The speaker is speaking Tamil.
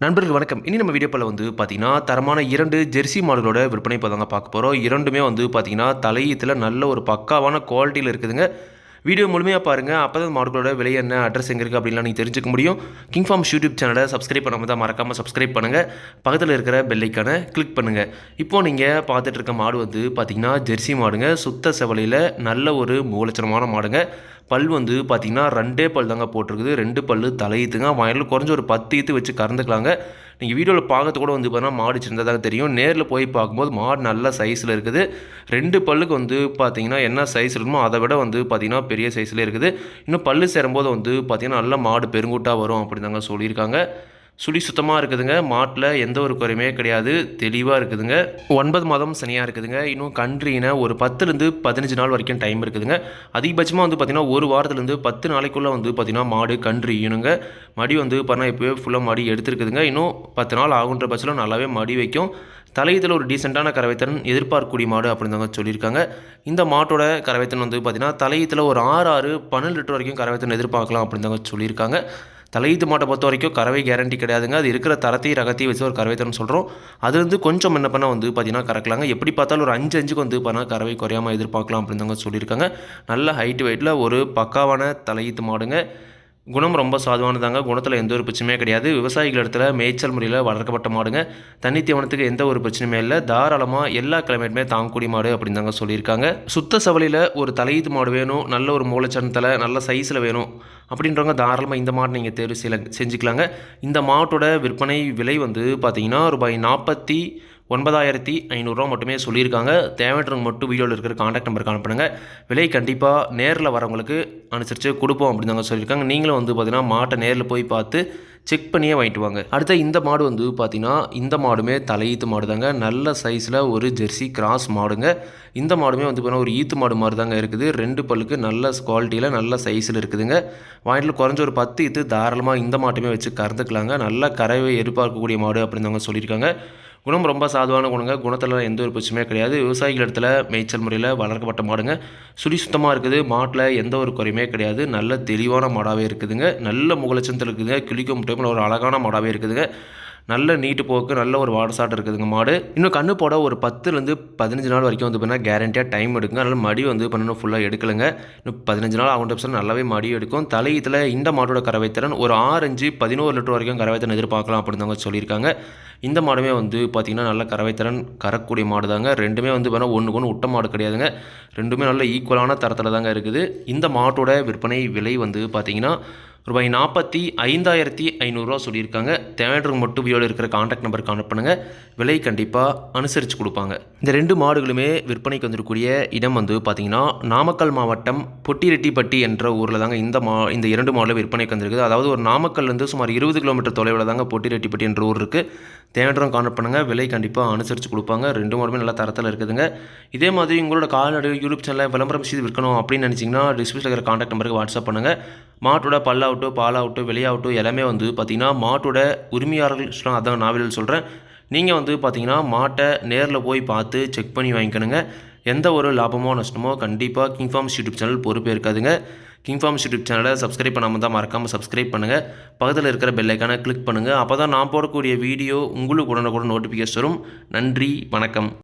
நண்பர்கள் வணக்கம். இனி நம்ம வீடியோவில் வந்து பார்த்தீங்கன்னா தரமான இரண்டு ஜெர்சி மாடுகளோட விற்பனை இப்போ தாங்க பார்க்க போகிறோம் இரண்டுமே வந்து பார்த்தீங்கன்னா தலையத்தில் நல்ல ஒரு பக்காவான குவாலிட்டியில் இருக்குதுங்க. வீடியோ முழுமையாக பாருங்கள் அப்போ தான் மாடுகளோட விலை என்ன அட்ரஸ் எங்கே இருக்குது அப்படின்லாம் நீங்கள் தெரிஞ்சுக்க முடியும். கிங் ஃபார்ம்ஸ் யூடியூப் சேனலை சப்ஸ்கிரைப் பண்ணாமல் தான் மறக்காமல் சப்ஸ்கிரைப் பண்ணுங்கள் பக்கத்தில் இருக்கிற பெல்லைக்கான கிளிக் பண்ணுங்கள் இப்போ நீங்கள் பார்த்துட்டு இருக்க மாடு வந்து பார்த்தீங்கன்னா ஜெர்சி மாடுங்க. சுத்த செவலையில் நல்ல ஒரு மூலச்சனமான மாடுங்க. பல் வந்து பார்த்திங்கன்னா ரெண்டே பல் தாங்க போட்டிருக்குது. ரெண்டு பல் தலையீத்துங்க. வயலில் குறைஞ்ச ஒரு பத்து ஈத்து வச்சு கறந்துக்கலாங்க. நீங்கள் வீடியோவில் பார்க்கறது கூட வந்து பார்த்தீங்கன்னா மாடு சின்னதாக தெரியும். நேரில் போய் பார்க்கும்போது மாடு நல்ல சைஸில் இருக்குது. ரெண்டு பல்லுக்கு வந்து பார்த்தீங்கன்னா என்ன சைஸ் இருக்குமோ அதை விட வந்து பார்த்தீங்கன்னா பெரிய சைஸில் இருக்குது. இன்னும் பல்லு சேரும்போது வந்து பார்த்தீங்கன்னா நல்ல மாடு பெருங்கூட்டாக வரும் அப்படின்னு தாங்க சொல்லியிருக்காங்க. சுழி சுத்தமாக இருக்குதுங்க. மாட்டில் எந்த ஒரு குறையுமே கிடையாது. தெளிவாக இருக்குதுங்க. ஒன்பது மாதம் சனியாக இருக்குதுங்க. இன்னும் கன்றினை ஒரு பத்துலேருந்து பதினஞ்சு நாள் வரைக்கும் டைம் இருக்குதுங்க. அதிகபட்சமாக வந்து பார்த்திங்கன்னா ஒரு வாரத்துலேருந்து பத்து நாளைக்குள்ளே வந்து பார்த்திங்கன்னா மாடு கன்று ஈனுங்க. மடி வந்து பார்த்தீங்கன்னா இப்போவே ஃபுல்லாக மடி எடுத்துருக்குதுங்க. இன்னும் பத்து நாள் ஆகுன்ற பட்சத்தில் நல்லாவே மடி வைக்கும். தலையத்தில் ஒரு டீசெண்டான கறவைத்தன் எதிர்பார்க்கக்கூடிய மாடு அப்படின்னு தாங்க சொல்லியிருக்காங்க. இந்த மாட்டோட கறவைத்தன் வந்து பார்த்திங்கன்னா தலையத்தில் ஒரு ஆறு ஆறு பன்னெண்டு லிட்டர் வரைக்கும் கரவைத்தன் எதிர்பார்க்கலாம் அப்படின்னு தாங்க சொல்லியிருக்காங்க. தலையீத்து மாட்டை பொறுத்த வரைக்கும் கறவை கேரண்டி கிடையாதுங்க. அது இருக்கிற தரத்தையும் ரகத்தையும் வச்சு ஒரு கறவை தரம்னு சொல்கிறோம் அதுலேருந்து கொஞ்சம் என்ன பண்ணால் வந்து பார்த்தீங்கன்னா கறக்கலாங்க. எப்படி பார்த்தாலும் ஒரு அஞ்சு அஞ்சுக்கு வந்து பார்த்தீங்கன்னா கறவை குறையாமல் எதிர்பார்க்கலாம் அப்படின்னு சொல்லியிருக்காங்க. நல்ல ஹைட் வெயிட்டில் ஒரு பக்காவான தலையீத்து மாடுங்க. குணம் ரொம்ப சாதுவானதாங்க. குணத்தில் எந்த ஒரு பிரச்சனையுமே கிடையாது. விவசாயிகள் இடத்துல மேய்ச்சல் முறையில் வளர்க்கப்பட்ட மாடுங்க. தண்ணி தீவனத்துக்கு எந்த ஒரு பிரச்சனையுமே இல்லை. தாராளமாக எல்லா கிளைமேட்டுமே தாங்கக்கூடிய மாடு அப்படின்னு தாங்க சொல்லியிருக்காங்க. சுத்த சவலியில் ஒரு தலையீத்து மாடு வேணும். நல்ல ஒரு மூலச்சனத்தில் நல்ல சைஸில் வேணும். அப்படின்றவங்க தாராளமாக இந்த மாடு நீங்கள் தேர்வு செய்ய செஞ்சுக்கலாங்க. இந்த மாட்டோட விற்பனை விலை வந்து பார்த்திங்கன்னா ரூபாய் நாற்பத்தி ஒன்பதாயிரத்தி ஐநூறுரூவா மட்டுமே சொல்லியிருக்காங்க. தேவைன்றவங்க மட்டும் வீடியோவில் இருக்கிற காண்டாக்ட் நம்பருக்கு அனுப்புங்க விலை கண்டிப்பாக நேரில் வரவங்களுக்கு அனுசரித்து கொடுப்போம் அப்படின்னு தாங்க சொல்லியிருக்காங்க. நீங்களும் வந்து பார்த்திங்கன்னா மாட்டை நேரில் போய் பார்த்து செக் பண்ணியே வாங்கிட்டு வாங்க. அடுத்த இந்த மாடு வந்து பார்த்தீங்கன்னா இந்த மாடுமே தலையீத்து மாடு தாங்க நல்ல சைஸில் ஒரு ஜெர்சி கிராஸ் மாடுங்க. இந்த மாடுமே வந்து பார்த்தீங்கன்னா ஒரு ஈத்து மாடு மாதிரி தாங்க இருக்குது. ரெண்டு பல்லுக்கு நல்ல குவாலிட்டியில் நல்ல சைஸில் இருக்குதுங்க. வாங்கிட்டு குறைஞ்ச ஒரு பத்து ஈத்து தாராளமாக இந்த மாட்டுமே வச்சு கறந்துக்கலாங்க. நல்ல கறவை எதிர்பார்க்கக்கூடிய மாடு அப்படின்னு தாங்க சொல்லியிருக்காங்க. குணம் ரொம்ப சாதுவான குணங்க. குணத்தில் எந்த ஒரு பிரச்சனையுமே கிடையாது. விவசாயிகள் இடத்துல மேய்ச்சல் முறையில் வளர்க்கப்பட்ட மாடுங்க. சுடி சுத்தமாக இருக்குது. மாட்டில் எந்த ஒரு குறையுமே கிடையாது. நல்ல தெளிவான மாடாகவே இருக்குதுங்க. நல்ல முகலட்சத்தில் இருக்குதுங்க. கிளிக்கும் டைமில் ஒரு அழகான மாடாகவே இருக்குதுங்க. நல்ல நீட்டு போக்கு நல்ல ஒரு வாடசாட்டு இருக்குதுங்க மாடு. இன்னும் கண்ணு போட ஒரு பத்துலேருந்து பதினஞ்சு நாள் வரைக்கும் வந்து பார்த்தீங்கன்னா கேரண்டியாக டைம் எடுக்குங்க அதனால் மடி வந்து பண்ணணும் ஃபுல்லாக எடுக்கலைங்க. இன்னும் பதினஞ்சு நாள் ஆகும் பட்சம் நல்லாவே மடி எடுக்கும். தலையத்தில் இந்த மாடோட கறவைத்திறன் ஒரு ஆரஞ்சு பதினோரு லிட்டர் வரைக்கும் கறவைத்திறன் எதிர்பார்க்கலாம் அப்படின்னு சொல்லியிருக்காங்க. இந்த மாடுமே வந்து பார்த்திங்கன்னா நல்ல கறவைத்திறன் கறக்கூடிய மாடு தாங்க ரெண்டுமே வந்து வேணால் ஒன்றுக்கு ஒன்று விட்ட மாடு கிடையாதுங்க. ரெண்டுமே நல்ல ஈக்குவலான தரத்தில் தாங்க இருக்குது. இந்த மாட்டோட விற்பனை விலை வந்து பார்த்திங்கன்னா ரூபாய் நாற்பத்தி ஐந்தாயிரத்தி ஐநூறுரூவா சொல்லியிருக்காங்க. தேவையான மட்டும் வீடியோவில் இருக்கிற காண்டாக்ட் நம்பருக்கு கான்டக்ட் விலை கண்டிப்பாக அனுசரித்து கொடுப்பாங்க. இந்த ரெண்டு மாடுகளுமே விற்பனைக்கு வந்துருக்கூடிய இடம் வந்து பார்த்திங்கன்னா நாமக்கல் மாவட்டம் பொட்டிரெட்டிப்பட்டி என்ற ஊரில் தாங்க இந்த மா இந்த இரண்டு மாடலும் விற்பனைக்கு வந்திருக்குது. அதாவது ஒரு நாமக்கல்லேருந்து சுமார் இருபது கிலோமீட்டர் தொலைவில் தாங்க பொட்டிரெட்டிப்பட்டி என்ற ஊர் இருக்குது தேவையான கான்டக்ட் பண்ணுங்கள் விலை கண்டிப்பாக அனுசரித்து கொடுப்பாங்க. ரெண்டு மாடுமே நல்ல தரத்தில் இருக்குதுங்க. இதே மாதிரி உங்களோட கால்நடை யூடியூப் சேனலில் விளம்பரம் செய்து விற்கணும் அப்படின்னு நினச்சிங்கன்னா டிஸ்பிளேல இருக்கிற காண்டாக்ட் நம்பருக்கு வாட்ஸ்அப் பண்ணுங்கள் மாட்டோட ஆகட்டும் பாலாகட்டும் வெளியாகட்டும் எல்லாமே வந்து பார்த்திங்கன்னா மாட்டோட உரிமையாளர்கள் அதான் நாவலில் சொல்கிறேன் நீங்கள் வந்து பார்த்தீங்கன்னா மாட்டை நேரில் போய் பார்த்து செக் பண்ணி வாங்கிக்கணுங்க. எந்த ஒரு லாபமோ நஷ்டமோ கண்டிப்பாக கிங் ஃபார்ம்ஸ் யூடியூப் சேனல் பொறுப்பே இருக்காதுங்க. கிங் ஃபார்ம்ஸ் யூடியூப் சேனலை சப்ஸ்கிரைப் பண்ணாமல் தான் மறக்காமல் சப்ஸ்கிரைப் பண்ணுங்கள் பக்கத்தில் இருக்கிற பெல்லைக்கான கிளிக் பண்ணுங்கள் அப்போ தான் நான் போடக்கூடிய வீடியோ உங்களுக்கு உடனுக்குடன் நோட்டிஃபிகேஷன் வரும். நன்றி வணக்கம்.